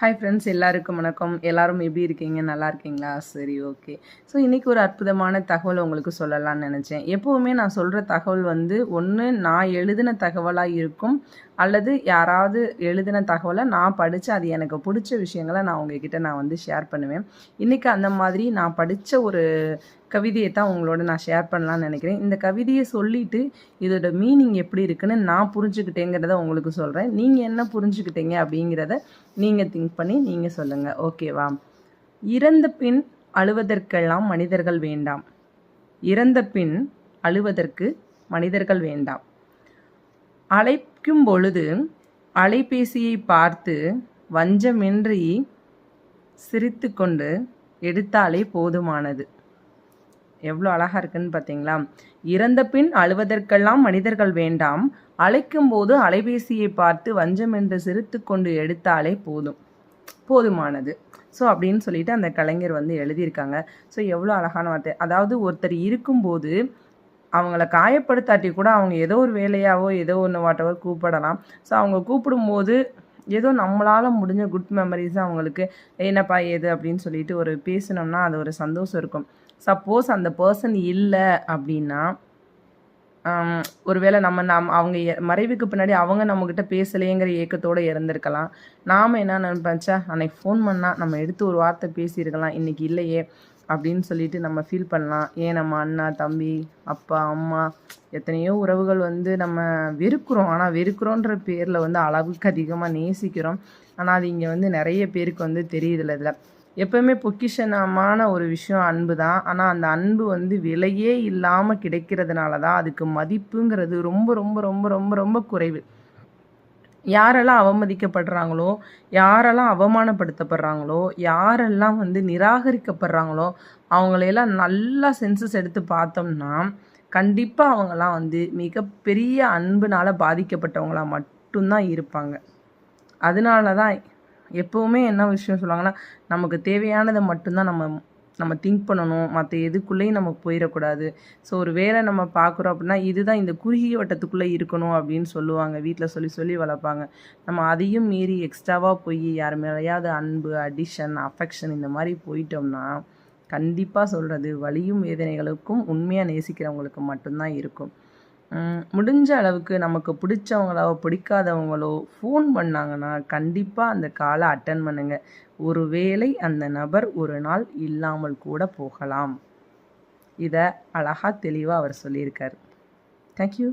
Hi friends எல்லாருக்கும் வணக்கம். எல்லாரும் எப்படி இருக்கீங்க? நல்லா இருக்கீங்களா? சரி ஓகே ஸோ இன்றைக்கி ஒரு அற்புதமான தகவல் உங்களுக்கு சொல்லலாம்னு நினச்சேன். எப்போவுமே நான் சொல்கிற தகவல் வந்து ஒன்று நான் எழுதின தகவலாக இருக்கும் அல்லது யாராவது எழுதின தகவலை நான் படித்து அது எனக்கு பிடிச்ச விஷயங்களை நான் உங்ககிட்ட நான் வந்து ஷேர் பண்ணுவேன். இன்றைக்கி அந்த மாதிரி நான் படித்த ஒரு கவிதையை தான் உங்களோட நான் ஷேர் பண்ணலான்னு நினைக்கிறேன். இந்த கவிதையை சொல்லிவிட்டு இதோட மீனிங் எப்படி இருக்குன்னு நான் புரிஞ்சுக்கிட்டேங்கிறத உங்களுக்கு சொல்கிறேன் நீங்கள் என்ன புரிஞ்சுக்கிட்டீங்க அப்படிங்கிறத நீங்கள் திங்க் பண்ணி நீங்கள் சொல்லுங்கள் ஓகேவா இறந்த பின் அழுவதற்கெல்லாம் மனிதர்கள் வேண்டாம். இறந்த பின் அழுவதற்கு மனிதர்கள் வேண்டாம். அழைக்கும் பொழுது அலைபேசியை பார்த்து வஞ்சமின்றி சிரித்து கொண்டு எடுத்தாலே போதுமானது. எவ்வளோ அழகாக இருக்குன்னு பார்த்தீங்களா? இறந்த பின் அழுவதற்கெல்லாம் மனிதர்கள் வேண்டாம். அழைக்கும் போது அலைபேசியை பார்த்து வஞ்சம் என்று சிரித்து கொண்டு எடுத்தாலே போதும். போதுமானது. ஸோ அப்படின்னு சொல்லிட்டு அந்த கலைஞர் வந்து எழுதியிருக்காங்க. ஸோ எவ்வளோ அழகான வார்த்தை. அதாவது ஒருத்தர் இருக்கும்போது அவங்கள காயப்படுத்தாட்டி கூட அவங்க ஏதோ ஒரு வேலையாவோ ஏதோ ஒன்று வாட்டவோ கூப்பிடலாம். ஸோ அவங்க கூப்பிடும்போது ஏதோ நம்மளால் முடிஞ்ச குட் மெமரிஸ் அவங்களுக்கு. என்னப்பா ஏது? அப்படின்னு சொல்லிட்டு ஒரு பேசினோம்னா அது ஒரு சந்தோஷம் இருக்கும். சப்போஸ் அந்த பர்சன் இல்லை அப்படின்னா ஒருவேளை நம்ம நம் அவங்க மறைவுக்கு பின்னாடி அவங்க நம்மக்கிட்ட பேசலையேங்கிற ஏக்கத்தோடு இறந்துருக்கலாம் நாம் என்ன நினைப்பச்சா அன்னைக்கு ஃபோன் பண்ணால் நம்ம எடுத்து ஒரு வார்த்தை பேசியிருக்கலாம் இன்றைக்கி இல்லையே. அப்படின்னு சொல்லிட்டு நம்ம ஃபீல் பண்ணலாம். ஏன் நம்ம அண்ணா தம்பி அப்பா அம்மா எத்தனையோ உறவுகள் வந்து நம்ம வெறுக்கிறோம். ஆனால் வெறுக்கிறோன்ற பேரில் வந்து அளவுக்கு அதிகமாக நேசிக்கிறோம். ஆனால் அது இங்கே வந்து நிறைய பேருக்கு வந்து தெரியுதில்ல இதில். எப்போவுமே பொக்கிஷனமான ஒரு விஷயம் அன்பு தான். ஆனால் அந்த அன்பு வந்து விலையே இல்லாமல் கிடைக்கிறதுனால தான் அதுக்கு மதிப்புங்கிறது ரொம்ப ரொம்ப ரொம்ப ரொம்ப ரொம்ப குறைவு. யாரெல்லாம் அவமதிக்கப்படுறாங்களோ யாரெல்லாம் அவமானப்படுத்தப்படுறாங்களோ யாரெல்லாம் வந்து நிராகரிக்கப்படுறாங்களோ அவங்களையெல்லாம் நல்லா சென்சஸ் எடுத்து பார்த்தோம்னா கண்டிப்பாக அவங்களாம் வந்து மிகப்பெரிய அன்புனால் பாதிக்கப்பட்டவங்களாக மட்டும்தான் இருப்பாங்க. அதனால தான் எப்போவுமே என்ன விஷயம் சொல்லுவாங்கன்னா நமக்கு தேவையானதை மட்டும்தான் நம்ம நம்ம திங்க் பண்ணணும். மற்ற எதுக்குள்ளேயும் நம்ம போயிடக்கூடாது. ஸோ ஒரு வேலை நம்ம பார்க்குறோம் அப்படின்னா இதுதான் இந்த குறுகிய வட்டத்துக்குள்ளே இருக்கணும் அப்படின்னு சொல்லுவாங்க. வீட்டில் சொல்லி சொல்லி வளர்ப்பாங்க. நம்ம அதையும் மீறி எக்ஸ்ட்ராவாக போய் யார் மேலேயாவது அன்பு அடிஷன் அஃபெக்ஷன் இந்த மாதிரி போயிட்டோம்னா கண்டிப்பாக சொல்கிறது வலியும் வேதனைகளுக்கும் உண்மையாக நேசிக்கிறவங்களுக்கு மட்டும்தான் இருக்கும். முடிஞ்ச அளவுக்கு நமக்கு பிடிச்சவங்களோ பிடிக்காதவங்களோ ஃபோன் பண்ணாங்கன்னா கண்டிப்பாக அந்த காலை அட்டன் பண்ணுங்கள் ஒருவேளை அந்த நபர் ஒரு நாள் இல்லாமல் கூட போகலாம். இதை அழகாக தெளிவாக அவர் சொல்லியிருக்கார். தேங்க்யூ